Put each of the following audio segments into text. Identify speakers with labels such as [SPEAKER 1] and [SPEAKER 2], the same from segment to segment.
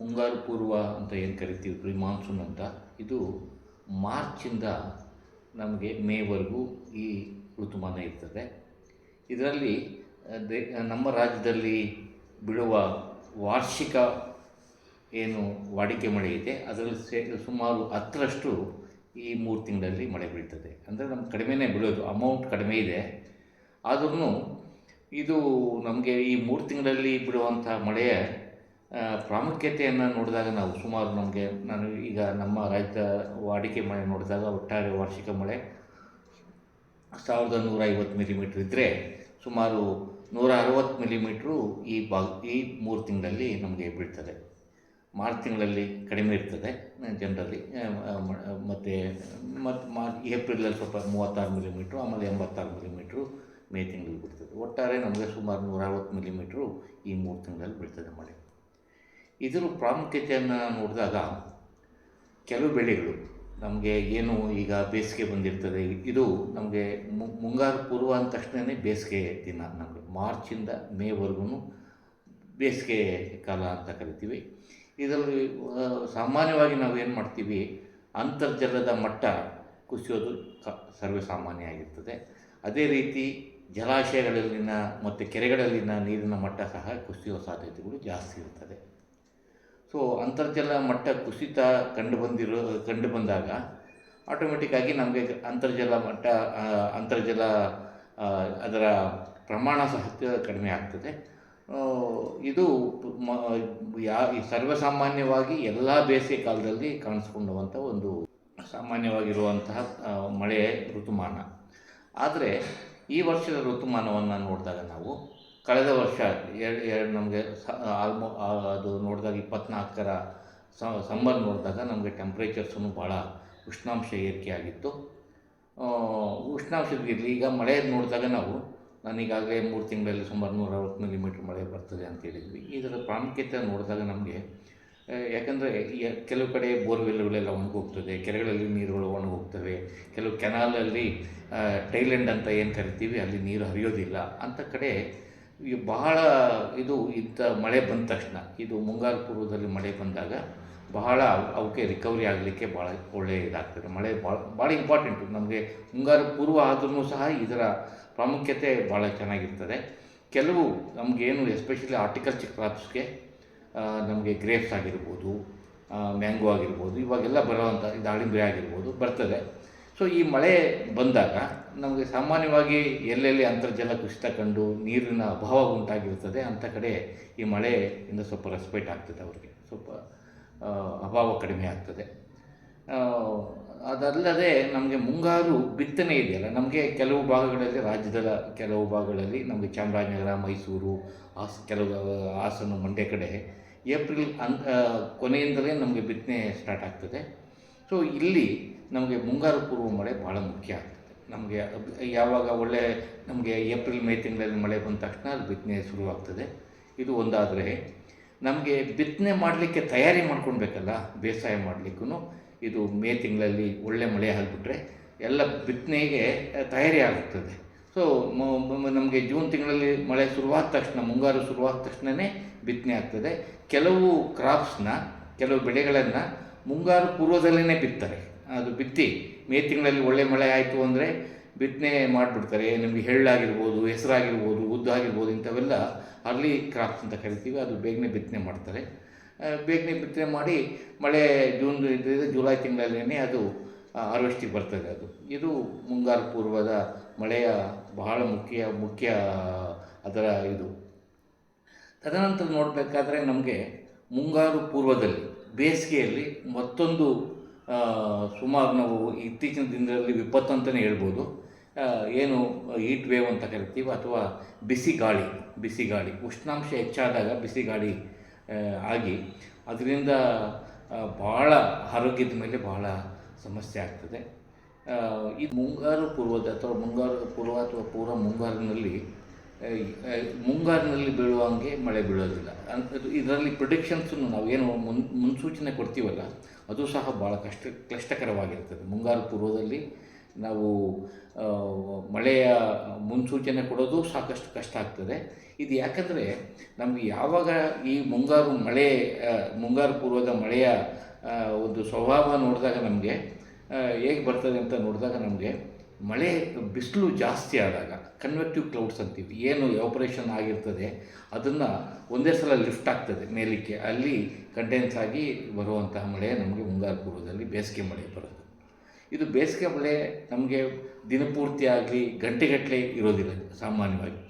[SPEAKER 1] ಮುಂಗಾರು ಪೂರ್ವ ಅಂತ ಏನು ಕರಿತೀವಿ ಪ್ರಿ ಮಾನ್ಸೂನ್ ಅಂತ, ಇದು ಮಾರ್ಚಿಂದ ನಮಗೆ ಮೇವರೆಗೂ ಈ ಋತುಮಾನ ಇರ್ತದೆ. ಇದರಲ್ಲಿ ದೇ ನಮ್ಮ ರಾಜ್ಯದಲ್ಲಿ ಬಿಡುವ ವಾರ್ಷಿಕ ಏನು ವಾಡಿಕೆ ಮಳೆ ಇದೆ, ಅದರಲ್ಲಿ ಸೇ, ಸುಮಾರು ಹತ್ತರಷ್ಟು ಈ ಮೂರು ತಿಂಗಳಲ್ಲಿ ಮಳೆ ಬೀಳ್ತದೆ. ಅಂದರೆ ನಮ್ಗೆ ಕಡಿಮೆನೇ ಬೀಳೋದು ಅಮೌಂಟ್ ಕಡಿಮೆ ಇದೆ. ಆದ್ರೂ ಇದು ನಮಗೆ ಈ ಮೂರು ತಿಂಗಳಲ್ಲಿ ಬಿಡುವಂಥ ಮಳೆಯ ಪ್ರಾಮುಖ್ಯತೆಯನ್ನು ನೋಡಿದಾಗ ನಾವು ಸುಮಾರು ನಮಗೆ ನಾನು ಈಗ ನಮ್ಮ ರಾಜ್ಯದ ವಾಡಿಕೆ ಮಳೆ ನೋಡಿದಾಗ ಒಟ್ಟಾರೆ ವಾರ್ಷಿಕ ಮಳೆ ಸಾವಿರದ ನೂರ ಐವತ್ತು ಮಿಲಿಮೀಟ್ರ್ ಇದ್ದರೆ ಸುಮಾರು ನೂರ ಅರವತ್ತು ಮಿಲಿಮೀಟ್ರು ಈ ಭಾಗ, ಈ ಮೂರು ತಿಂಗಳಲ್ಲಿ ನಮಗೆ ಬೀಳ್ತದೆ. ಮಾರ್ಚ್ ತಿಂಗಳಲ್ಲಿ ಕಡಿಮೆ ಇರ್ತದೆ ಜನರಲ್ಲಿ ಮತ್ತು ಮತ್ತು ಮಾರ್ಚ್, ಏಪ್ರಿಲಲ್ಲಿ ಸ್ವಲ್ಪ ಮೂವತ್ತಾರು ಮಿಲಿಮೀಟ್ರು ಆಮೇಲೆ ಎಂಬತ್ತಾರು ಮಿಲಿಮೀಟ್ರು ಮೇ ತಿಂಗಳಲ್ಲಿ ಬಿಡ್ತದೆ ಒಟ್ಟಾರೆ ನಮಗೆ ಸುಮಾರು ನೂರ ಅರವತ್ತು ಮಿಲಿಮೀಟ್ರು ಈ ಮೂರು ತಿಂಗಳಲ್ಲಿ ಬೀಳ್ತದೆ ಮಳೆ. ಇದರ ಪ್ರಾಮುಖ್ಯತೆಯನ್ನು ನೋಡಿದಾಗ ಕೆಲವು ಬೆಳೆಗಳು ನಮಗೆ ಏನು ಈಗ ಬೇಸಿಗೆ ಬಂದಿರ್ತದೆ, ಇದು ನಮಗೆ ಮುಂಗಾರು ಪೂರ್ವ ಅಂದ ತಕ್ಷಣವೇ ಬೇಸಿಗೆ ದಿನ ನಮಗೆ. ಮಾರ್ಚಿಂದ ಮೇವರೆಗೂ ಬೇಸಿಗೆ ಕಾಲ ಅಂತ ಕರಿತೀವಿ. ಇದರಲ್ಲಿ ಸಾಮಾನ್ಯವಾಗಿ ನಾವು ಏನು ಮಾಡ್ತೀವಿ, ಅಂತರ್ಜಲದ ಮಟ್ಟ ಕುಸಿಯೋದು ಕ ಸರ್ವೇ ಸಾಮಾನ್ಯ ಆಗಿರ್ತದೆ ಅದೇ ರೀತಿ ಜಲಾಶಯಗಳಲ್ಲಿನ ಮತ್ತು ಕೆರೆಗಳಲ್ಲಿನ ನೀರಿನ ಮಟ್ಟ ಸಹ ಕುಸಿಯೋ ಸಾಧ್ಯತೆಗಳು ಜಾಸ್ತಿ ಇರ್ತದೆ. ಸೊ ಅಂತರ್ಜಲ ಮಟ್ಟ ಕುಸಿತ ಕಂಡು ಬಂದಿರೋ, ಕಂಡು ಬಂದಾಗ ಆಟೋಮೆಟಿಕ್ಕಾಗಿ ನಮಗೆ ಅಂತರ್ಜಲ ಮಟ್ಟ ಅಂತರ್ಜಲ ಅದರ ಪ್ರಮಾಣ ಸಹ ಕಡಿಮೆ ಆಗ್ತದೆ. ಇದು ಮ, ಯಾ ಸರ್ವಸಾಮಾನ್ಯವಾಗಿ ಎಲ್ಲ ಬೇಸಿಗೆ ಕಾಲದಲ್ಲಿ ಕಾಣಿಸ್ಕೊಳ್ಳುವಂಥ ಒಂದು ಸಾಮಾನ್ಯವಾಗಿರುವಂತಹ ಮಳೆ ಋತುಮಾನ. ಆದರೆ ಈ ವರ್ಷದ ಋತುಮಾನವನ್ನು ನೋಡಿದಾಗ ನಾವು ಕಳೆದ ವರ್ಷ ಎರಡು ಎರಡು ನಮಗೆ ಆಲ್ಮೋ ಅದು ನೋಡಿದಾಗ ಇಪ್ಪತ್ನಾಲ್ಕರ ಸಮ್ಮರ್ ನೋಡಿದಾಗ ನಮಗೆ ಟೆಂಪ್ರೇಚರ್ಸೂ ಭಾಳ ಉಷ್ಣಾಂಶ ಏರಿಕೆ ಆಗಿತ್ತು. ಉಷ್ಣಾಂಶದ ಉಷ್ಣಾಂಶದಿರಲಿ ಈಗ ಮಳೆ ನೋಡಿದಾಗ ನಾವು ನಾನೀಗಾಗಲೇ ಮೂರು ತಿಂಗಳಲ್ಲಿ ಸುಮಾರು ನೂರ ಅರವತ್ತು ಮಿಲಿಮೀಟ್ರ್ ಮಳೆ ಬರ್ತದೆ ಅಂತ ಹೇಳಿದ್ವಿ. ಇದರ ಪ್ರಾಮುಖ್ಯತೆ ನೋಡಿದಾಗ ನಮಗೆ ಯಾಕಂದರೆ ಕೆಲವು ಕಡೆ ಬೋರ್ವೆಲ್ಗಳೆಲ್ಲ ಒಣಗೋಗ್ತದೆ, ಕೆರೆಗಳಲ್ಲಿ ನೀರುಗಳು ಒಣಗೋಗ್ತವೆ, ಕೆಲವು ಕೆನಾಲಲ್ಲಿ ಟೈಲೆಂಡ್ ಅಂತ ಏನು ಕರಿತೀವಿ, ಅಲ್ಲಿ ನೀರು ಹರಿಯೋದಿಲ್ಲ. ಅಂಥ ಕಡೆ ಈ ಬಹಳ ಇದು ಇಂಥ ಮಳೆ ಬಂದ ತಕ್ಷಣ, ಇದು ಮುಂಗಾರು ಪೂರ್ವದಲ್ಲಿ ಮಳೆ ಬಂದಾಗ ಬಹಳ ಅವಕ್ಕೆ ರಿಕವರಿ ಆಗಲಿಕ್ಕೆ ಭಾಳ ಒಳ್ಳೆಯ ಇದಾಗ್ತದೆ. ಮಳೆ ಭಾಳ ಭಾಳ ಇಂಪಾರ್ಟೆಂಟು ನಮಗೆ ಮುಂಗಾರು ಪೂರ್ವ ಆದ್ರೂ ಸಹ ಇದರ ಪ್ರಾಮುಖ್ಯತೆ ಭಾಳ ಚೆನ್ನಾಗಿರ್ತದೆ. ಕೆಲವು ನಮಗೇನು ಎಸ್ಪೆಷಲಿ ಆರ್ಟಿಕಲ್ಚರ್ ಕ್ರಾಪ್ಸ್ಗೆ ನಮಗೆ ಗ್ರೇಪ್ಸ್ ಆಗಿರ್ಬೋದು ಮ್ಯಾಂಗೋ ಆಗಿರ್ಬೋದು, ಇವಾಗೆಲ್ಲ ಬರೋವಂಥ ದಾಳಿಂಬೆ ಆಗಿರ್ಬೋದು, ಬರ್ತದೆ. ಸೊ ಈ ಮಳೆ ಬಂದಾಗ ನಮಗೆ ಸಾಮಾನ್ಯವಾಗಿ ಎಲ್ಲೆಲ್ಲಿ ಅಂತರ್ಜಲ ಕುಸಿತ ಕಂಡು ನೀರಿನ ಅಭಾವ ಉಂಟಾಗಿರ್ತದೆ ಅಂಥ ಕಡೆ ಈ ಮಳೆಯಿಂದ ಸ್ವಲ್ಪ ರೆಸ್ಪೆಕ್ಟ್ ಆಗ್ತದೆ ಅವರಿಗೆ. ಸ್ವಲ್ಪ ಅಭಾವ ಕಡಿಮೆ ಆಗ್ತದೆ. ಅದಲ್ಲದೆ ನಮಗೆ ಮುಂಗಾರು ಬಿತ್ತನೆ ಇದೆಯಲ್ಲ, ನಮಗೆ ಕೆಲವು ಭಾಗಗಳಲ್ಲಿ ರಾಜ್ಯದ ಕೆಲವು ಭಾಗಗಳಲ್ಲಿ ನಮಗೆ ಚಾಮರಾಜನಗರ, ಮೈಸೂರು ಹಾಸ್ ಕೆಲವು, ಹಾಸನ ಮಂಡ್ಯ ಕಡೆ ಏಪ್ರಿಲ್ ಅನ್ ಕೊನೆಯಿಂದಲೇ ನಮಗೆ ಬಿತ್ತನೆ ಸ್ಟಾರ್ಟ್ ಆಗ್ತದೆ. ಸೊ ಇಲ್ಲಿ ನಮಗೆ ಮುಂಗಾರು ಪೂರ್ವ ಮಳೆ ಭಾಳ ಮುಖ್ಯ ಆಗ್ತದೆ. ನಮಗೆ ಯಾವಾಗ ಒಳ್ಳೆ ನಮಗೆ ಏಪ್ರಿಲ್, ಮೇ ತಿಂಗಳಲ್ಲಿ ಮಳೆ ಬಂದ ತಕ್ಷಣ ಅದು ಬಿತ್ತನೆ ಶುರುವಾಗ್ತದೆ ಇದು ಒಂದಾದರೆ, ನಮಗೆ ಬಿತ್ತನೆ ಮಾಡಲಿಕ್ಕೆ ತಯಾರಿ ಮಾಡ್ಕೊಳ್ಬೇಕಲ್ಲ, ಬೇಸಾಯ ಮಾಡಲಿಕ್ಕೂ ಇದು ಮೇ ತಿಂಗಳಲ್ಲಿ ಒಳ್ಳೆ ಮಳೆ ಆಗಿಬಿಟ್ರೆ ಎಲ್ಲ ಬಿತ್ತನೆಗೆ ತಯಾರಿ ಆಗುತ್ತದೆ ಸೊ ನಮಗೆ ಜೂನ್ ತಿಂಗಳಲ್ಲಿ ಮಳೆ ಶುರುವಾದ ತಕ್ಷಣ, ಮುಂಗಾರು ಶುರುವಾದ ತಕ್ಷಣವೇ ಬಿತ್ತನೆ ಆಗ್ತದೆ. ಕೆಲವು ಕ್ರಾಪ್ಸ್ನ ಕೆಲವು ಬೆಳೆಗಳನ್ನು ಮುಂಗಾರು ಪೂರ್ವದಲ್ಲೇ ಬಿತ್ತಾರೆ. ಅದು ಬಿತ್ತಿ. ಮೇ ತಿಂಗಳಲ್ಲಿ ಒಳ್ಳೆ ಮಳೆ ಆಯಿತು ಅಂದರೆ ಬಿತ್ತನೆ ಮಾಡಿಬಿಡ್ತಾರೆ. ನಿಮಗೆ ಹೆಳ್ಳಾಗಿರ್ಬೋದು, ಹೆಸರಾಗಿರ್ಬೋದು ಉದ್ದ ಆಗಿರ್ಬೋದು ಇಂಥವೆಲ್ಲ ಅರ್ಲಿ ಕ್ರಾಪ್ಸ್ ಅಂತ ಕರಿತೀವಿ. ಅದು ಬೇಗನೆ ಬಿತ್ತನೆ ಮಾಡ್ತಾರೆ. ಬೇಗನೆ ಬಿತ್ತನೆ ಮಾಡಿ ಮಳೆ ಜೂನ್ ಜುಲೈ ತಿಂಗಳಲ್ಲೇ ಅದು ಹಾರ್ವೆಸ್ಟಿಗೆ ಬರ್ತದೆ ಅದು. ಇದು ಮುಂಗಾರು ಪೂರ್ವದ ಮಳೆಯ ಬಹಳ ಮುಖ್ಯ ಮುಖ್ಯ ಅದರ ಇದು. ತದನಂತರ ನೋಡಬೇಕಾದ್ರೆ ನಮಗೆ ಮುಂಗಾರು ಪೂರ್ವದಲ್ಲಿ ಬೇಸಿಗೆಯಲ್ಲಿ ಮತ್ತೊಂದು ಸುಮಾರು ನಾವು ಇತ್ತೀಚಿನ ದಿನದಲ್ಲಿ ವಿಪತ್ತು ಅಂತಲೇ ಹೇಳ್ಬೋದು. ಏನು ಹೀಟ್ ವೇವ್ ಅಂತ ಕರಿತೀವಿ ಅಥವಾ ಬಿಸಿ ಗಾಳಿ ಬಿಸಿ ಗಾಳಿ, ಉಷ್ಣಾಂಶ ಹೆಚ್ಚಾದಾಗ ಬಿಸಿ ಗಾಳಿ ಆಗಿ ಅದರಿಂದ ಭಾಳ ಆರೋಗ್ಯದ ಮೇಲೆ ಬಹಳ ಸಮಸ್ಯೆ ಆಗ್ತದೆ. ಈ ಮುಂಗಾರು ಪೂರ್ವದ ಅಥವಾ ಮುಂಗಾರು ಪೂರ್ವ ಅಥವಾ ಪೂರ್ವ ಮುಂಗಾರಿನಲ್ಲಿ ಮುಂಗಾರಿನಲ್ಲಿ ಬೀಳುವಂಗೆ ಮಳೆ ಬೀಳೋದಿಲ್ಲ. ಇದರಲ್ಲಿ ಪ್ರಿಡಿಕ್ಷನ್ಸನ್ನು ಏನು ಮುನ್, ಮುನ್ಸೂಚನೆ ಕೊಡ್ತೀವಲ್ಲ, ಅದು ಸಹ ಭಾಳ ಕಷ್ಟ ಕ್ಲಿಷ್ಟಕರವಾಗಿರ್ತದೆ ಮುಂಗಾರು ಪೂರ್ವದಲ್ಲಿ ನಾವು ಮಳೆಯ ಮುನ್ಸೂಚನೆ ಕೊಡೋದು ಸಾಕಷ್ಟು ಕಷ್ಟ ಆಗ್ತದೆ. ಇದು ಯಾಕಂದರೆ ನಮಗೆ ಯಾವಾಗ ಈ ಮುಂಗಾರು ಮಳೆ ಮುಂಗಾರು ಪೂರ್ವದ ಮಳೆಯ ಒಂದು ಸ್ವಭಾವ ನೋಡಿದಾಗ ನಮಗೆ ಹೇಗೆ ಬರ್ತದೆ ಅಂತ ನೋಡಿದಾಗ ನಮಗೆ ಮಳೆ ಬಿಸಿಲು ಜಾಸ್ತಿ ಆದಾಗ ಕನ್ವೆಕ್ಟಿವ್ ಕ್ಲೌಡ್ಸ್ ಅಂತೀವಿ. ಏನು ಆಪರೇಷನ್ ಆಗಿರ್ತದೆ, ಅದನ್ನು ಒಂದೇ ಸಲ ಲಿಫ್ಟ್ ಆಗ್ತದೆ ಮೇಲಕ್ಕೆ. ಅಲ್ಲಿ ಕಂಡೆನ್ಸ್ ಆಗಿ ಬರುವಂತಹ ಮಳೆ ನಮಗೆ ಮುಂಗಾರು ಪೂರ್ವದಲ್ಲಿ ಬೇಸಿಗೆ ಮಳೆ ಬರೋದು. ಇದು ಬೇಸಿಗೆ ಮಳೆ ನಮಗೆ ದಿನಪೂರ್ತಿ ಆಗಲಿ, ಗಂಟೆಗಟ್ಟಲೆ ಇರೋದಿಲ್ಲ ಸಾಮಾನ್ಯವಾಗಿ.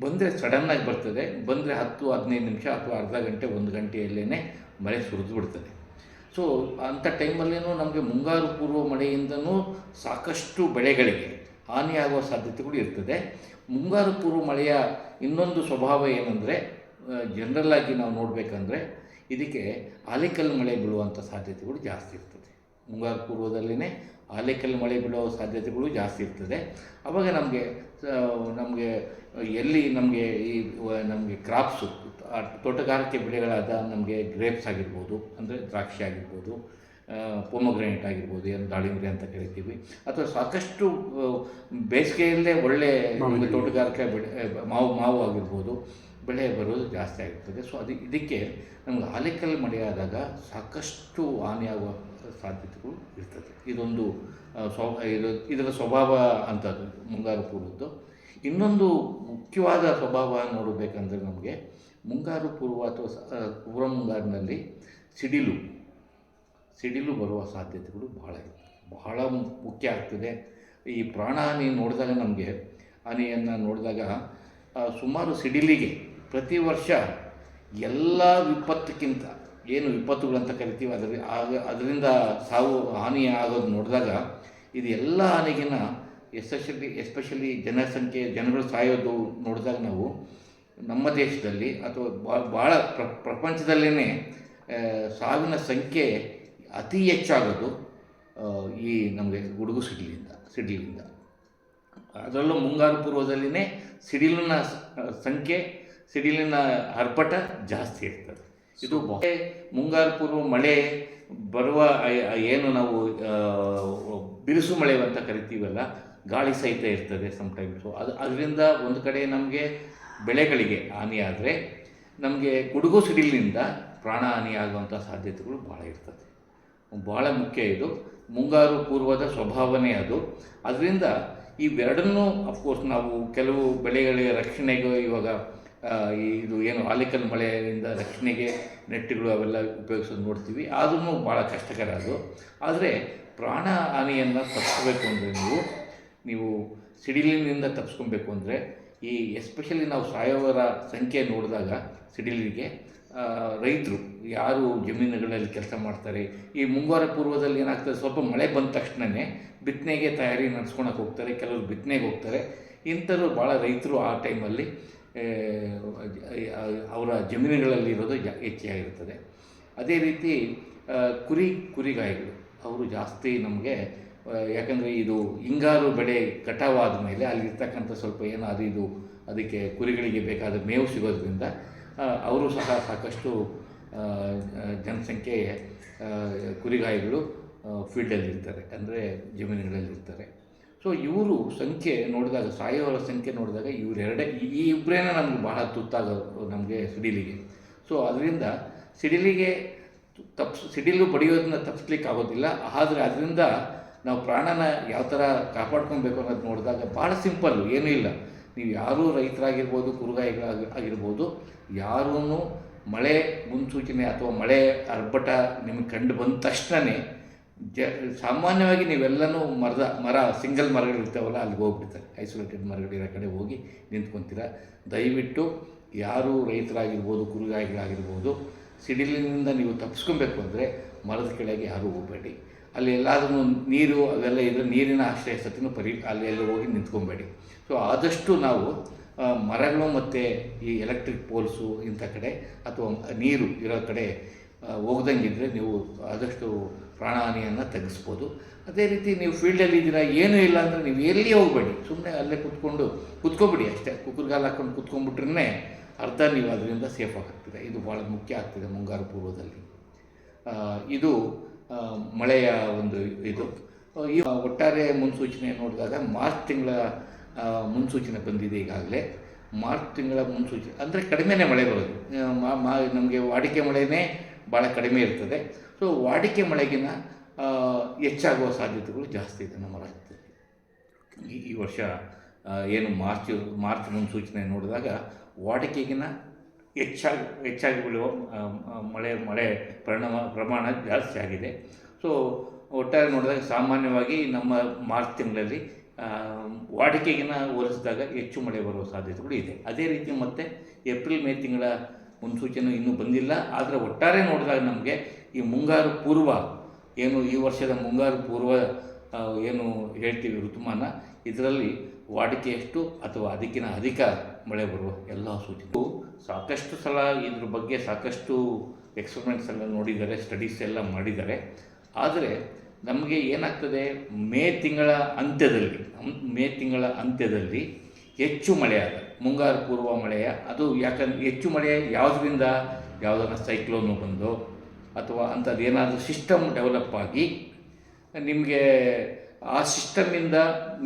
[SPEAKER 1] ಬಂದರೆ ಸಡನ್ನಾಗಿ ಬರ್ತದೆ. ಬಂದರೆ ಹತ್ತು, ಹದಿನೈದು ನಿಮಿಷ ಅಥವಾ ಅರ್ಧ ಗಂಟೆ, ಒಂದು ಗಂಟೆಯಲ್ಲೇ ಮಳೆ ಸುರಿದು ಬಿಡ್ತದೆ. ಸೊ ಅಂಥ ಟೈಮಲ್ಲೇನೂ ನಮಗೆ ಮುಂಗಾರು ಪೂರ್ವ ಮಳೆಯಿಂದನೂ ಸಾಕಷ್ಟು ಬೆಳೆಗಳಿಗೆ ಹಾನಿಯಾಗುವ ಸಾಧ್ಯತೆಗಳು ಇರ್ತದೆ. ಮುಂಗಾರು ಪೂರ್ವ ಮಳೆಯ ಇನ್ನೊಂದು ಸ್ವಭಾವ ಏನಂದರೆ ಜನರಲ್ಲಾಗಿ ನಾವು ನೋಡಬೇಕಂದ್ರೆ ಇದಕ್ಕೆ ಆಲಿಕಲ್ ಮಳೆ ಬೀಳುವಂಥ ಸಾಧ್ಯತೆಗಳು ಜಾಸ್ತಿ ಇರ್ತದೆ. ಮುಂಗಾರು ಪೂರ್ವದಲ್ಲಿನೇ ಆಲಿಕಲ್ಲು ಮಳೆ ಬೀಳುವ ಸಾಧ್ಯತೆಗಳು ಜಾಸ್ತಿ ಇರ್ತದೆ. ಆವಾಗ ನಮಗೆ ನಮಗೆ ಎಲ್ಲಿ ನಮಗೆ ಈ, ನಮಗೆ ಕ್ರಾಪ್ಸು ತೋಟಗಾರಿಕೆ ಬೆಳೆಗಳಾದ ನಮಗೆ ಗ್ರೇಪ್ಸ್ ಆಗಿರ್ಬೋದು ಅಂದರೆ ದ್ರಾಕ್ಷಿ ಆಗಿರ್ಬೋದು ಪೊಮೊಗ್ರೆನೇಟ್ ಆಗಿರ್ಬೋದು ಏನು ದಾಳಿಂಬೆ ಅಂತ ಕರಿತೀವಿ. ಅಥವಾ ಸಾಕಷ್ಟು ಬೇಸಿಗೆಯಲ್ಲೇ ಒಳ್ಳೆ ನಮಗೆ ತೋಟಗಾರಿಕೆ ಬೆಳೆ ಮಾವು ಮಾವು ಆಗಿರ್ಬೋದು ಬೆಳೆ ಬರೋದು ಜಾಸ್ತಿ ಆಗಿರ್ತದೆ ಸೊ ಅದು ಇದಕ್ಕೆ ನಮಗೆ ಆಲಿಕಲ್ ಮಳೆಯಾದಾಗ ಸಾಕಷ್ಟು ಹಾನಿಯಾಗುವ ಸಾಧ್ಯತೆಗಳು ಇರ್ತದೆ. ಇದೊಂದು ಸ್ವ ಇದು ಇದರ ಸ್ವಭಾವ ಅಂಥದ್ದು ಮುಂಗಾರು ಪೂರ್ವದ್ದು. ಇನ್ನೊಂದು ಮುಖ್ಯವಾದ ಸ್ವಭಾವ ನೋಡಬೇಕಂದ್ರೆ ನಮಗೆ ಮುಂಗಾರು ಪೂರ್ವ ಅಥವಾ ಪೂರ್ವ ಮುಂಗಾರಿನಲ್ಲಿ ಸಿಡಿಲು ಸಿಡಿಲು ಬರುವ ಸಾಧ್ಯತೆಗಳು ಬಹಳ ಬಹಳ ಮುಖ್ಯ ಆಗ್ತದೆ. ಈ ಪ್ರಾಣಹಾನಿ ನೋಡಿದಾಗ ನಮಗೆ, ಹಾನಿಯನ್ನು ನೋಡಿದಾಗ ಸುಮಾರು ಸಿಡಿಲಿಗೆ ಪ್ರತಿ ವರ್ಷ ಎಲ್ಲ ವಿಪತ್ತಕ್ಕಿಂತ, ಏನು ವಿಪತ್ತುಗಳಂತ ಕರಿತೀವಿ, ಅದರ, ಆಗ, ಅದರಿಂದ ಸಾವು, ಹಾನಿ ಆಗೋದು ನೋಡಿದಾಗ ಇದು ಎಲ್ಲ ಹಾನಿಗಿನ ಎಸ್ಪೆಷಲಿ ಎಸ್ಪೆಷಲಿ ಜನಸಂಖ್ಯೆ, ಜನಗಳು ಸಾಯೋದು ನೋಡಿದಾಗ ನಾವು ನಮ್ಮ ದೇಶದಲ್ಲಿ ಅಥವಾ ಬಾ- ಭಾಳ ಪ್ರ ಪ್ರಪಂಚದಲ್ಲೇ ಸಾವಿನ ಸಂಖ್ಯೆ ಅತಿ ಹೆಚ್ಚಾಗೋದು ಈ ನಮಗೆ ಗುಡುಗು ಸಿಡಿಲಿಂದ ಸಿಡಿಲಿಂದ. ಅದರಲ್ಲೂ ಮುಂಗಾರು ಪೂರ್ವದಲ್ಲಿನೇ ಸಿಡಿಲಿನ ಸಂಖ್ಯೆ ಸಿಡಿಲಿನ ಹರ್ಪಟ ಜಾಸ್ತಿ ಇರ್ತದೆ. ಇದು ಮುಂಗಾರು ಪೂರ್ವ ಮಳೆ ಬರುವ ಏನು ನಾವು ಬಿರುಸು ಮಳೆ ಅಂತ ಕರಿತೀವಲ್ಲ ಗಾಳಿ ಸಹಿತ ಇರ್ತದೆ ಸಮ್ಟೈಮ್ಸು ಅದು ಅದರಿಂದ ಒಂದು ಕಡೆ ನಮಗೆ ಬೆಳೆಗಳಿಗೆ ಹಾನಿಯಾದರೆ ನಮಗೆ ಗುಡುಗು ಸಿಡಿಲಿನಿಂದ ಪ್ರಾಣ ಹಾನಿಯಾಗುವಂಥ ಸಾಧ್ಯತೆಗಳು ಭಾಳ ಇರ್ತದೆ. ಭಾಳ ಮುಖ್ಯ ಇದು. ಮುಂಗಾರು ಪೂರ್ವದ ಸ್ವಭಾವನೇ ಅದು. ಅದರಿಂದ ಇವೆರಡನ್ನೂ ಅಫ್ಕೋರ್ಸ್ ನಾವು ಕೆಲವು ಬೆಳೆಗಳಿಗೆ ರಕ್ಷಣೆಗೆ ಇವಾಗ ಇದು ಏನು ಆಲಿಕಲ್ ಮಳೆಯಿಂದ ರಕ್ಷಣೆಗೆ ನೆಟ್ಟುಗಳು ಅವೆಲ್ಲ ಉಪಯೋಗಿಸೋದು ನೋಡ್ತೀವಿ. ಆದ್ರೂ ಭಾಳ ಕಷ್ಟಕರ ಅದು. ಆದರೆ ಪ್ರಾಣ ಹಾನಿಯನ್ನು ತಪ್ಪಿಸ್ಬೇಕು ಅಂದರೆ ನೀವು ನೀವು ಸಿಡಿಲಿನಿಂದ ತಪ್ಪಿಸ್ಕೊಬೇಕು ಅಂದರೆ ಈ ಎಸ್ಪೆಷಲಿ ನಾವು ಸಾಯೋವರ ಸಂಖ್ಯೆ ನೋಡಿದಾಗ ಸಿಡಿಲಿಗೆ ರೈತರು ಯಾರು ಜಮೀನುಗಳಲ್ಲಿ ಕೆಲಸ ಮಾಡ್ತಾರೆ, ಈ ಮುಂಗಾರು ಪೂರ್ವದಲ್ಲಿ ಏನಾಗ್ತದೆ, ಸ್ವಲ್ಪ ಮಳೆ ಬಂದ ತಕ್ಷಣವೇ ಬಿತ್ತನೆಗೆ ತಯಾರಿ ನಡೆಸ್ಕೊಳಕ್ಕೆ ಹೋಗ್ತಾರೆ, ಕೆಲವರು ಬಿತ್ತನೆಗೆ ಹೋಗ್ತಾರೆ. ಇಂಥವ್ರು ಭಾಳ ರೈತರು ಆ ಟೈಮಲ್ಲಿ ಅವರ ಜಮೀನುಗಳಲ್ಲಿ ಇರೋದು ಹೆಚ್ಚಾಗಿರ್ತದೆ ಅದೇ ರೀತಿ ಕುರಿ ಕುರಿಗಾಯಿಗಳು, ಅವರು ಜಾಸ್ತಿ ನಮಗೆ ಯಾಕಂದರೆ ಇದು ಹಿಂಗಾರು ಬೆಳೆ ಕಟಾವಾದ ಮೇಲೆ ಅಲ್ಲಿರ್ತಕ್ಕಂಥ ಸ್ವಲ್ಪ ಏನು ಅದು ಇದು ಅದಕ್ಕೆ ಕುರಿಗಳಿಗೆ ಬೇಕಾದ ಮೇವು ಸಿಗೋದ್ರಿಂದ ಅವರು ಸಹ ಸಾಕಷ್ಟು ಜನಸಂಖ್ಯೆ ಕುರಿಗಾಯಿಗಳು ಫೀಲ್ಡಲ್ಲಿರ್ತಾರೆ, ಅಂದರೆ ಜಮೀನುಗಳಲ್ಲಿರ್ತಾರೆ. ಸೊ ಇವರು ಸಂಖ್ಯೆ ನೋಡಿದಾಗ ಸಾಯೋವರ ಸಂಖ್ಯೆ ನೋಡಿದಾಗ ಇವರೆರಡೇ, ಈ ಇಬ್ಬರೇನೆ ನಮ್ಗೆ ಬಹಳ ತುತ್ತಾಗೋದು ನಮಗೆ ಸಿಡಿಲಿಗೆ. ಸೊ ಅದರಿಂದ ಸಿಡಿಲಿಗೆ ತಪ್ಸ್, ಸಿಡಿಲು ಬಡಿಯೋದನ್ನ ತಪ್ಪಿಸ್ಲಿಕ್ಕೆ ಆಗೋದಿಲ್ಲ ಆದರೆ ಅದರಿಂದ ನಾವು ಪ್ರಾಣನ ಯಾವ ಥರ ಕಾಪಾಡ್ಕೊಬೇಕು ಅನ್ನೋದು ನೋಡಿದಾಗ ಭಾಳ ಸಿಂಪಲ್ಲು ಏನೂ ಇಲ್ಲ. ನೀವು ಯಾರೂ ರೈತರಾಗಿರ್ಬೋದು ಕುರುಗಾಯಿಗಳಾಗಿ ಆಗಿರ್ಬೋದು ಯಾರೂ ಮಳೆ ಮುನ್ಸೂಚನೆ ಅಥವಾ ಮಳೆ ಅರ್ಭಟ ನಿಮಗೆ ಕಂಡು ಬಂದ ತಕ್ಷಣವೇ ಜ, ಸಾಮಾನ್ಯವಾಗಿ ನೀವೆಲ್ಲನೂ ಮರದ, ಮರ, ಸಿಂಗಲ್ ಮರಗಳಿರ್ತಾವಲ್ಲ ಅಲ್ಲಿಗೆ ಹೋಗ್ಬಿಡ್ತಾರೆ. ಐಸೋಲೇಟೆಡ್ ಮರಗಳಿರೋ ಕಡೆ ಹೋಗಿ ನಿಂತ್ಕೊತೀರ. ದಯವಿಟ್ಟು ಯಾರು ರೈತರಾಗಿರ್ಬೋದು, ಕುರುಗಾಯಿಗಳಾಗಿರ್ಬೋದು, ಸಿಡಿಲಿನಿಂದ ನೀವು ತಪ್ಪಿಸ್ಕೊಬೇಕು ಅಂದರೆ ಮರದ ಕೆಳಗೆ ಯಾರೂ ಹೋಗಬೇಡಿ. ಅಲ್ಲಿ ಎಲ್ಲಾದರೂ ನೀರು ಅವೆಲ್ಲ ಇದ್ದರೆ ನೀರಿನ ಆಶ್ರಯ ಸತಿನೂ ಪರಿ, ಅಲ್ಲಿ ಎಲ್ಲ ಹೋಗಿ ನಿಂತ್ಕೊಬೇಡಿ. ಸೊ ಆದಷ್ಟು ನಾವು ಮರಗಳು ಮತ್ತು ಈ ಎಲೆಕ್ಟ್ರಿಕ್ ಪೋಲ್ಸು ಇಂಥ ಕಡೆ ಅಥವಾ ನೀರು ಇರೋ ಕಡೆ ಹೋಗ್ದಂಗಿದ್ರೆ ನೀವು ಆದಷ್ಟು ಪ್ರಾಣಹಾನಿಯನ್ನು ತಗ್ಗಿಸ್ಬೋದು ಅದೇ ರೀತಿ ನೀವು ಫೀಲ್ಡಲ್ಲಿ ಇದ್ದೀರಾ, ಏನೂ ಇಲ್ಲ ಅಂದರೆ ನೀವು ಎಲ್ಲಿ ಹೋಗಬೇಡಿ. ಸುಮ್ಮನೆ ಅಲ್ಲೇ ಕುತ್ಕೊಂಡು, ಕುತ್ಕೊಬಿಡಿ ಅಷ್ಟೇ. ಕುಕ್ಕರ್ಗಾಲ ಹಾಕ್ಕೊಂಡು ಕುತ್ಕೊಂಡ್ಬಿಟ್ರೆ ಅರ್ಧ ನೀವು ಅದರಿಂದ ಸೇಫ್ ಆಗ್ತದೆ. ಇದು ಭಾಳ ಮುಖ್ಯ ಆಗ್ತದೆ ಮುಂಗಾರು ಪೂರ್ವದಲ್ಲಿ. ಇದು ಮಳೆಯ ಒಂದು ಇದು. ಈ ಒಟ್ಟಾರೆ ಮುನ್ಸೂಚನೆ ನೋಡಿದಾಗ ಮಾರ್ಚ್ ತಿಂಗಳ ಮುನ್ಸೂಚನೆ ಬಂದಿದೆ ಈಗಾಗಲೇ. ಮಾರ್ಚ್ ತಿಂಗಳ ಮುನ್ಸೂಚನೆ, ಅಂದರೆ ಕಡಿಮೆನೇ ಮಳೆ ಬರೋದು. ನಮಗೆ ವಾಡಿಕೆ ಮಳೆನೇ ಭಾಳ ಕಡಿಮೆ ಇರ್ತದೆ. ಸೊ ವಾಡಿಕೆ ಮಳೆಗಿನ ಹೆಚ್ಚಾಗುವ ಸಾಧ್ಯತೆಗಳು ಜಾಸ್ತಿ ಇದೆ ನಮ್ಮ ರಾಜ್ಯದಲ್ಲಿ. ಈ ವರ್ಷ ಏನು ಮಾರ್ಚ್ ಮಾರ್ಚ್ ಮುನ್ಸೂಚನೆ ನೋಡಿದಾಗ ವಾಡಿಕೆಗಿನ ಹೆಚ್ಚಾಗಿ ಹೆಚ್ಚಾಗಿ ಬೀಳುವ ಮಳೆ ಮಳೆ ಪರಿಣಾಮ, ಪ್ರಮಾಣ ಜಾಸ್ತಿ ಆಗಿದೆ. ಸೊ ಒಟ್ಟಾರೆ ನೋಡಿದಾಗ ಸಾಮಾನ್ಯವಾಗಿ ನಮ್ಮ ಮಾರ್ಚ್ ತಿಂಗಳಲ್ಲಿ ವಾಡಿಕೆಗಿನ ಹೋಲಿಸಿದಾಗ ಹೆಚ್ಚು ಮಳೆ ಬರುವ ಸಾಧ್ಯತೆಗಳು ಇದೆ. ಅದೇ ರೀತಿ ಮತ್ತೆ ಏಪ್ರಿಲ್, ಮೇ ತಿಂಗಳ ಮುನ್ಸೂಚನೆ ಇನ್ನೂ ಬಂದಿಲ್ಲ. ಆದರೆ ಒಟ್ಟಾರೆ ನೋಡಿದಾಗ ನಮಗೆ ಈ ಮುಂಗಾರು ಪೂರ್ವ, ಏನು ಈ ವರ್ಷದ ಮುಂಗಾರು ಪೂರ್ವ ಏನು ಹೇಳ್ತೀವಿ ಋತುಮಾನ, ಇದರಲ್ಲಿ ವಾಡಿಕೆಯಷ್ಟು ಅಥವಾ ಅದಕ್ಕಿಂತ ಅಧಿಕ ಮಳೆ ಬರುವ ಎಲ್ಲ ಸೂಚನೆ. ಸಾಕಷ್ಟು ಸಲ ಇದ್ರ ಬಗ್ಗೆ ಸಾಕಷ್ಟು ಎಕ್ಸ್ಪರಿಮೆಂಟ್ಸ್ ಎಲ್ಲ ನೋಡಿದ್ದಾರೆ ಸ್ಟಡೀಸ್ ಎಲ್ಲ ಮಾಡಿದ್ದಾರೆ. ಆದರೆ ನಮಗೆ ಏನಾಗ್ತದೆ, ಮೇ ತಿಂಗಳ ಅಂತ್ಯದಲ್ಲಿ ಮೇ ತಿಂಗಳ ಅಂತ್ಯದಲ್ಲಿ ಹೆಚ್ಚು ಮಳೆಯಾದ ಮುಂಗಾರು ಪೂರ್ವ ಮಳೆಯ, ಅದು ಯಾಕಂದ್ರೆ ಹೆಚ್ಚು ಮಳೆ ಯಾವುದರಿಂದ? ಯಾವುದನ್ನು ಸೈಕ್ಲೋನು ಬಂದು, ಅಥವಾ ಅಂಥದ್ದು ಏನಾದರೂ ಸಿಸ್ಟಮ್ ಡೆವಲಪ್ ಆಗಿ, ನಿಮಗೆ ಆ ಸಿಸ್ಟಮಿಂದ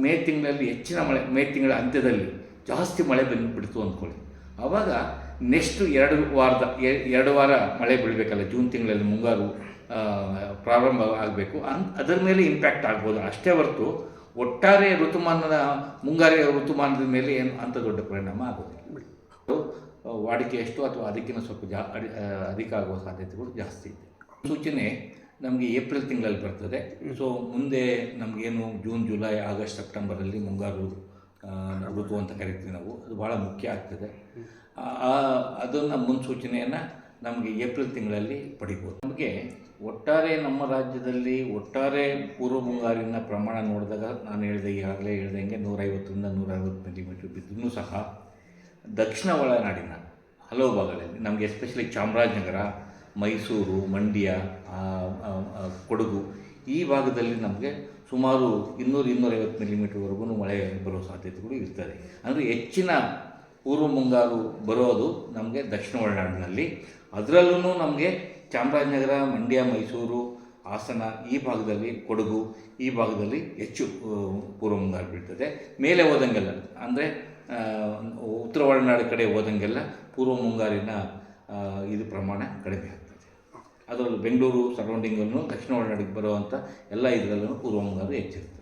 [SPEAKER 1] ಮೇ ತಿಂಗಳಲ್ಲಿ ಹೆಚ್ಚಿನ ಮಳೆ, ಮೇ ತಿಂಗಳ ಅಂತ್ಯದಲ್ಲಿ ಜಾಸ್ತಿ ಮಳೆ ಬಂದುಬಿಡ್ತು ಅಂದ್ಕೊಳ್ಳಿ. ಆವಾಗ ನೆಕ್ಸ್ಟ್ ಎರಡು ವಾರದ ಎರಡು ವಾರ ಮಳೆ ಬೀಳಬೇಕಲ್ಲ, ಜೂನ್ ತಿಂಗಳಲ್ಲಿ ಮುಂಗಾರು ಪ್ರಾರಂಭ ಆಗಬೇಕು. ಅನ್, ಅದರ ಮೇಲೆ ಇಂಪ್ಯಾಕ್ಟ್ ಆಗ್ಬೋದು. ಅಷ್ಟೇ ಹೊರತು ಒಟ್ಟಾರೆ ಋತುಮಾನದ, ಮುಂಗಾರಿ ಋತುಮಾನದ ಮೇಲೆ ಏನು ಅಂಥ ದೊಡ್ಡ ಪರಿಣಾಮ ಆಗೋದಿಲ್ಲ. ವಾಡಿಕೆ ಎಷ್ಟು ಅಥವಾ ಅದಕ್ಕಿಂತ ಸ್ವಲ್ಪ ಜಾ, ಅಡಿ ಅಧಿಕ ಆಗುವ ಸಾಧ್ಯತೆಗಳು ಜಾಸ್ತಿ ಇದೆ. ಸೂಚನೆ ನಮಗೆ ಏಪ್ರಿಲ್ ತಿಂಗಳಲ್ಲಿ ಬರ್ತದೆ. ಸೊ ಮುಂದೆ ನಮಗೇನು ಜೂನ್, ಜುಲೈ, ಆಗಸ್ಟ್, ಸೆಪ್ಟೆಂಬರಲ್ಲಿ ಮುಂಗಾರು ಋತು ಅಂತ ಕರಿತೀವಿ ನಾವು. ಅದು ಭಾಳ ಮುಖ್ಯ ಆಗ್ತದೆ. ಅದನ್ನು ಮುನ್ಸೂಚನೆಯನ್ನು ನಮಗೆ ಏಪ್ರಿಲ್ ತಿಂಗಳಲ್ಲಿ ಪಡಿಬೋದು. ನಮಗೆ ಒಟ್ಟಾರೆ ನಮ್ಮ ರಾಜ್ಯದಲ್ಲಿ ಒಟ್ಟಾರೆ ಪೂರ್ವ ಮುಂಗಾರಿನ ಪ್ರಮಾಣ ನೋಡಿದಾಗ ನಾನು ಹೇಳಿದೆ, ಈಗಾಗಲೇ ಹೇಳ್ದಂಗೆ ನೂರೈವತ್ತರಿಂದ ನೂರೈವತ್ತು ಮಿಲಿಮೀಟ್ರ್ ಬಿದ್ದರೂ ಸಹ ದಕ್ಷಿಣ ಒಳನಾಡಿನ ಹಲವು ಭಾಗಗಳಲ್ಲಿ, ನಮಗೆ ಎಸ್ಪೆಷಲಿ ಚಾಮರಾಜನಗರ, ಮೈಸೂರು, ಮಂಡ್ಯ ಕೊಡಗು ಈ ಭಾಗದಲ್ಲಿ ನಮಗೆ ಸುಮಾರು ಇನ್ನೂರು ಇನ್ನೂರೈವತ್ತು ಮಿಲಿಮೀಟ್ರ್ವರೆಗೂ ಮಳೆ ಬರೋ ಸಾಧ್ಯತೆಗಳು ಇರ್ತದೆ. ಅಂದರೆ ಹೆಚ್ಚಿನ ಪೂರ್ವ ಮುಂಗಾರು ಬರೋದು ನಮಗೆ ದಕ್ಷಿಣ ಒಳನಾಡಿನಲ್ಲಿ. ಅದರಲ್ಲೂ ನಮಗೆ ಚಾಮರಾಜನಗರ, ಮಂಡ್ಯ, ಮೈಸೂರು, ಹಾಸನ ಈ ಭಾಗದಲ್ಲಿ ಕೊಡಗು ಈ ಭಾಗದಲ್ಲಿ ಹೆಚ್ಚು ಪೂರ್ವ ಮುಂಗಾರು ಬೀಳ್ತದೆ. ಮೇಲೆ ಹೋದಂಗೆಲ್ಲ, ಅಂದರೆ ಉತ್ತರ ಒಳನಾಡು ಕಡೆ ಹೋದಂಗೆಲ್ಲ ಪೂರ್ವ ಮುಂಗಾರಿನ ಇದು ಪ್ರಮಾಣ ಕಡಿಮೆ ಆಗ್ತದೆ. ಅದರಲ್ಲೂ ಬೆಂಗಳೂರು ಸರೌಂಡಿಂಗಲ್ಲೂ ದಕ್ಷಿಣ ಒಳನಾಡಿಗೆ ಬರುವಂಥ ಎಲ್ಲ ಇದರಲ್ಲೂ ಪೂರ್ವ ಮುಂಗಾರು ಹೆಚ್ಚಿರ್ತದೆ.